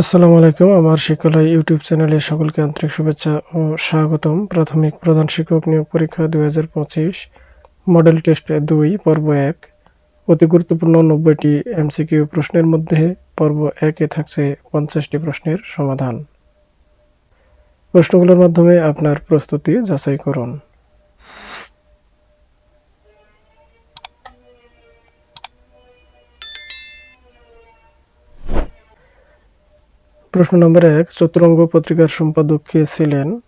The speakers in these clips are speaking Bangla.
আসসালামু আলাইকুম। আমার শিক্ষালয় ইউটিউব চ্যানেলে সকলকে আন্তরিক শুভেচ্ছা ও স্বাগতম। প্রাথমিক প্রধান শিক্ষক নিয়োগ পরীক্ষা দুই হাজার পঁচিশ, মডেল টেস্ট দুই, পর্ব এক। অতি গুরুত্বপূর্ণ নব্বইটি এমসিকিউ প্রশ্নের মধ্যে পর্ব একে থাকছে পঞ্চাশটি প্রশ্নের সমাধান। প্রশ্নগুলোর মাধ্যমে আপনার প্রস্তুতি যাচাই করুন। প্রশ্ন নম্বর এক, চতুরঙ্গ পত্রিকার সম্পাদক কে ছিলেন।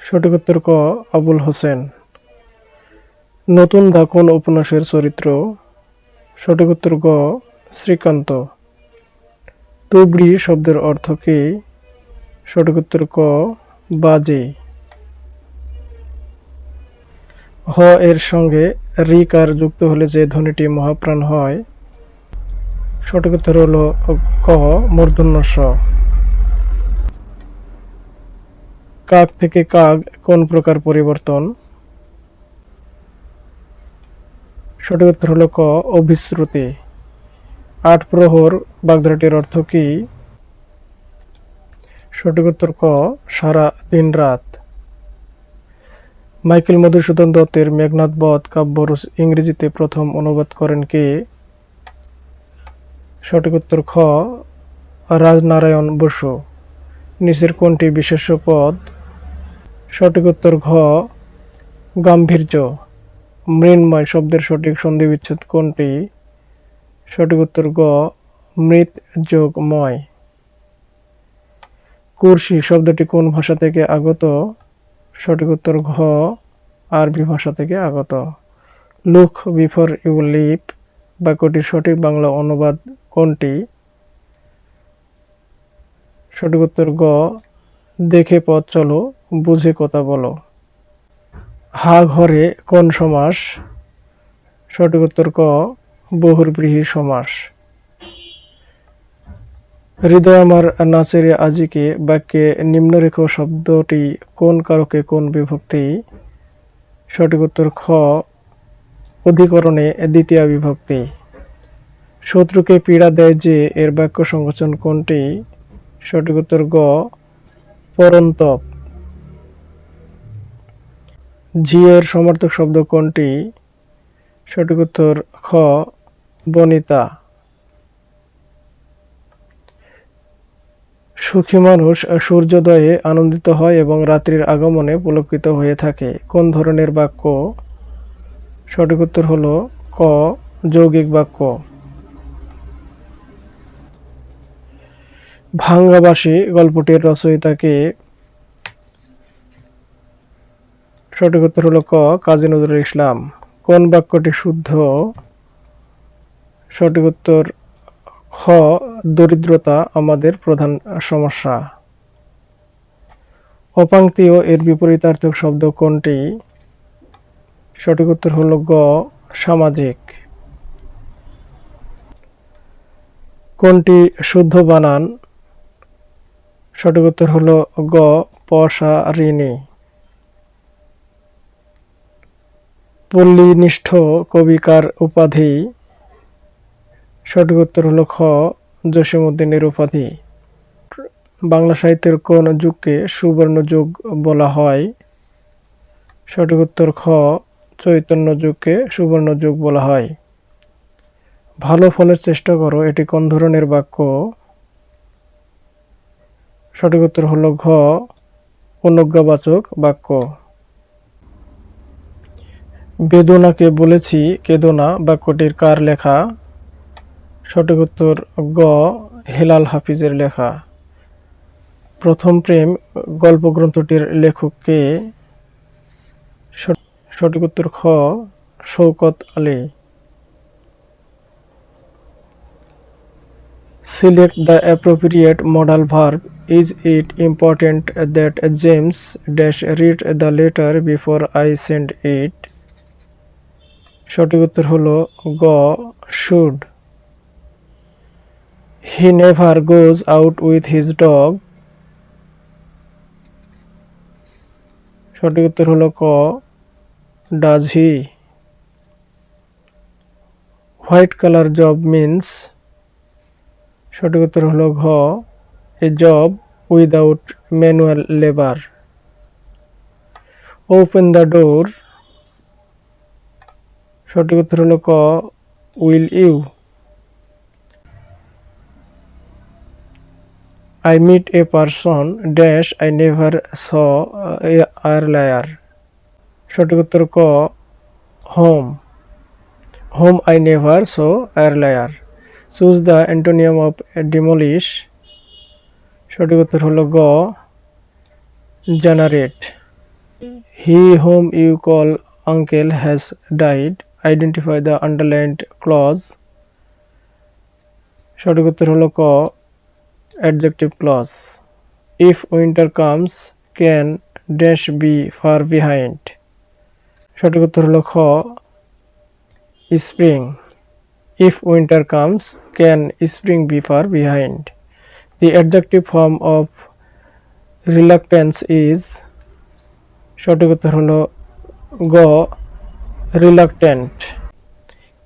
সঠিক উত্তর ক, আবুল হোসেন। নতুন ডাকন উপন্যাসের চরিত্র। সঠিক উত্তর গ, শ্রীকান্ত। তুবড়ি শব্দের অর্থ কি? সঠিক উত্তর ক, বাজে। হ এর সঙ্গে রিকার যুক্ত হলে যে ধ্বনিটি মহাপ্রাণ হয় সঠিক উত্তর হলো ক মূর্ধন্য স কাক থেকে কাক, কোন প্রকার পরিবর্তন? সঠিক উত্তর হলো ক, অভিশ্রুতি। আট প্রহর, বাগধারাটির অর্থ কি? সঠিক উত্তর ক, সারা দিন রাত। মাইকেল মধুসূদন দত্তের মেঘনাথ বধ কাব্য ইংরেজিতে প্রথম অনুবাদ করেন কে? সঠিক উত্তর খ, রাজনারায়ণ বসু। নিচের কোনটি বিশেষ পদ? সঠিক উত্তর ঘ, গাম্ভীর্য। মৃন্ময় শব্দের সঠিক সন্ধি বিচ্ছেদ কোনটি? সঠিক উত্তর গ মৃত যোগ ময় কুর্সি শব্দটি কোন ভাষা থেকে আগত? সঠিক উত্তর ঘ, আরবি ভাষা থেকে আগত। লুক বিফোর ইউ লিপ বাক্যটির সঠিক বাংলা অনুবাদ কোনটি? সঠিক উত্তর গ। দেখে পথ চলো, বুঝে কথা বলো। হা ঘরে কোন সমাস? সঠিক উত্তর ক, বহুরব্রীহি সমাস। হৃদয় আমার নাচেরে আজিকে, বাক্যে নিম্নরেখ শব্দটি কোন কারকে কোন বিভক্তি? সঠিক উত্তর খ, অধিকরণে দ্বিতীয় বিভক্তি। শত্রুকে পীড়া দেয় যে এর বাক্য সংকোচন কোনটি? সঠিক উত্তর গ, পরন্তপ। জি এর সমর্থক শব্দ কোনটি? সঠিক উত্তর খ, বনিতা। সুখী মানুষ সূর্যোদয়ে আনন্দিত হয় এবং রাত্রির আগমনে পুলকিত হয়ে থাকে। কোন ধরনের বাক্য? সঠিক উত্তর হলো ক, যৌগিক বাক্য। ভাঙ্গাবাসী গল্পটির রচয়িতাকে সঠিক উত্তর হলো ক, কাজী নজরুল ইসলাম। কোন বাক্যটি শুদ্ধ? সঠিক উত্তর খ, দরিদ্রতা আমাদের প্রধান সমস্যা। অপাংক্তীয় এর বিপরীতার্থক শব্দ কোনটি? সঠিক উত্তর হল গ, সামাজিক। কোনটি শুদ্ধ বানান? সঠিক উত্তর হলো গ, পশা ঋণী। পল্লীনিষ্ঠ কবিকার উপাধি। সঠিক উত্তর হলো খ, জসীমউদ্দিনের উপাধি। বাংলা সাহিত্যের কোন যুগকে সুবর্ণ যুগ বলা হয়? সঠিক উত্তর খ, চৈতন্য যুগকে সুবর্ণ যুগ বলা হয়। ভালো ফলের চেষ্টা করো, এটি কোন ধরনের বাক্য? সঠিক উত্তর হলো ঘ, অনুজ্ঞাবাচক বাক্য। বেদনাকে বলেছি, কেদনা বাক্যটির কার লেখা? সঠিক উত্তর গ, হেলাল হাফিজের লেখা। প্রথম প্রেম গল্প গ্রন্থটির লেখক সঠিক উত্তর খ Shaukat Ali. Select the appropriate modal verb. Is it important that James dash read the letter before I send it? সঠিক উত্তর হলো গ should he never goes out with his dog সঠিক উত্তর হলো ক does he white colour job means সঠিক উত্তর হলো ঘ a job without manual labour open the door সঠিক উত্তর হলো ক will you I meet a person dash I never uh, earlier সঠিক উত্তর ক whom whom I never saw earlier choose the antonym of demolish. সঠিক উত্তর হলো গ। Generate. He whom you call uncle has died. Identify the underlined clause. সঠিক উত্তর হলো ক। adjective clause. If winter comes, can dash be far behind সঠিক উত্তর হলো খ। spring if winter comes can spring be far behind the adjective form of reluctance is সঠিক উত্তর হলো গ reluctant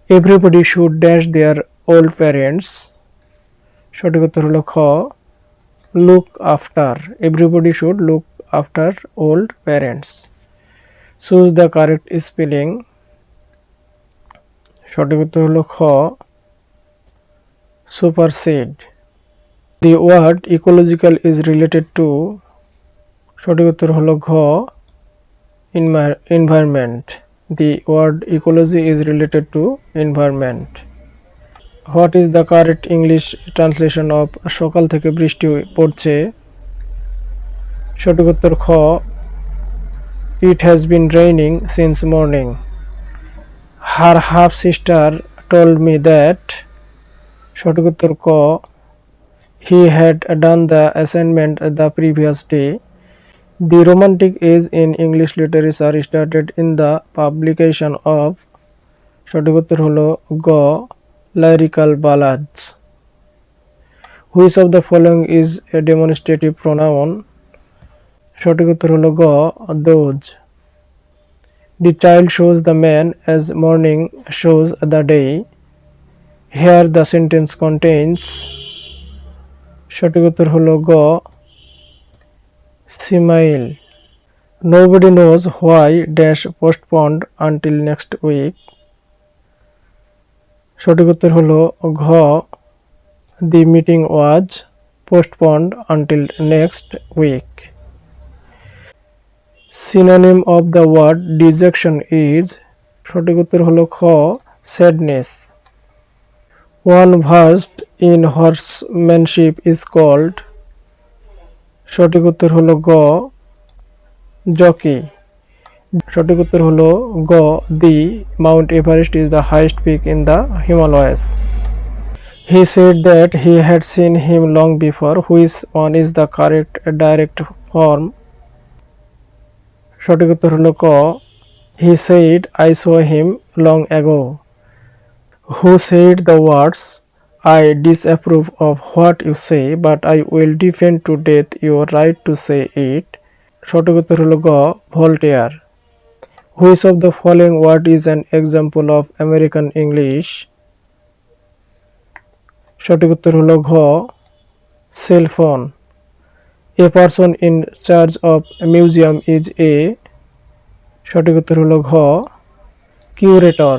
everybody should dash their old parents সঠিক উত্তর হলো খ look after everybody should look after old parents choose the correct spelling সঠিক উত্তর হলো খ। Supersede the word ecological is related to সঠিক উত্তর হলো ঘ। Environment the word ecology is related to environment what is the correct English translation of সকাল থেকে বৃষ্টি পড়ছে? সঠিক উত্তর খ। It has been raining since morning her half sister told me that সঠিক উত্তর ক he had done the assignment the previous day the romantic age in English literature started in the publication of সঠিক উত্তর হলো গ lyrical ballads. Which of the following is a demonstrative pronoun? সঠিক উত্তর হলো গ those. The child shows the man as morning shows the day. Here the sentence contains সঠিক উত্তর হলো গ smile. Nobody knows why dash postponed until next week. সঠিক উত্তর হলো ঘ the meeting was postponed until next week Synonym of the word dejection is সঠিক উত্তর হলো খ sadness one versed in horsemanship is called সঠিক উত্তর হলো গ জকি সঠিক উত্তর হলো গ the mount Everest is the highest peak in the Himalayas he said that he had seen him long before which one is the correct direct form সঠিক উত্তর হলো ক। He said I saw him long ago who said the words I disapprove of what you say, but I will defend to death your right to say it. সঠিক উত্তর হলো গ Voltaire which of the following word is an example of American English সঠিক উত্তর হলো ঘ cellphone a person in charge of museum is a সঠিক উত্তর হলো ঘ। কিউরেটর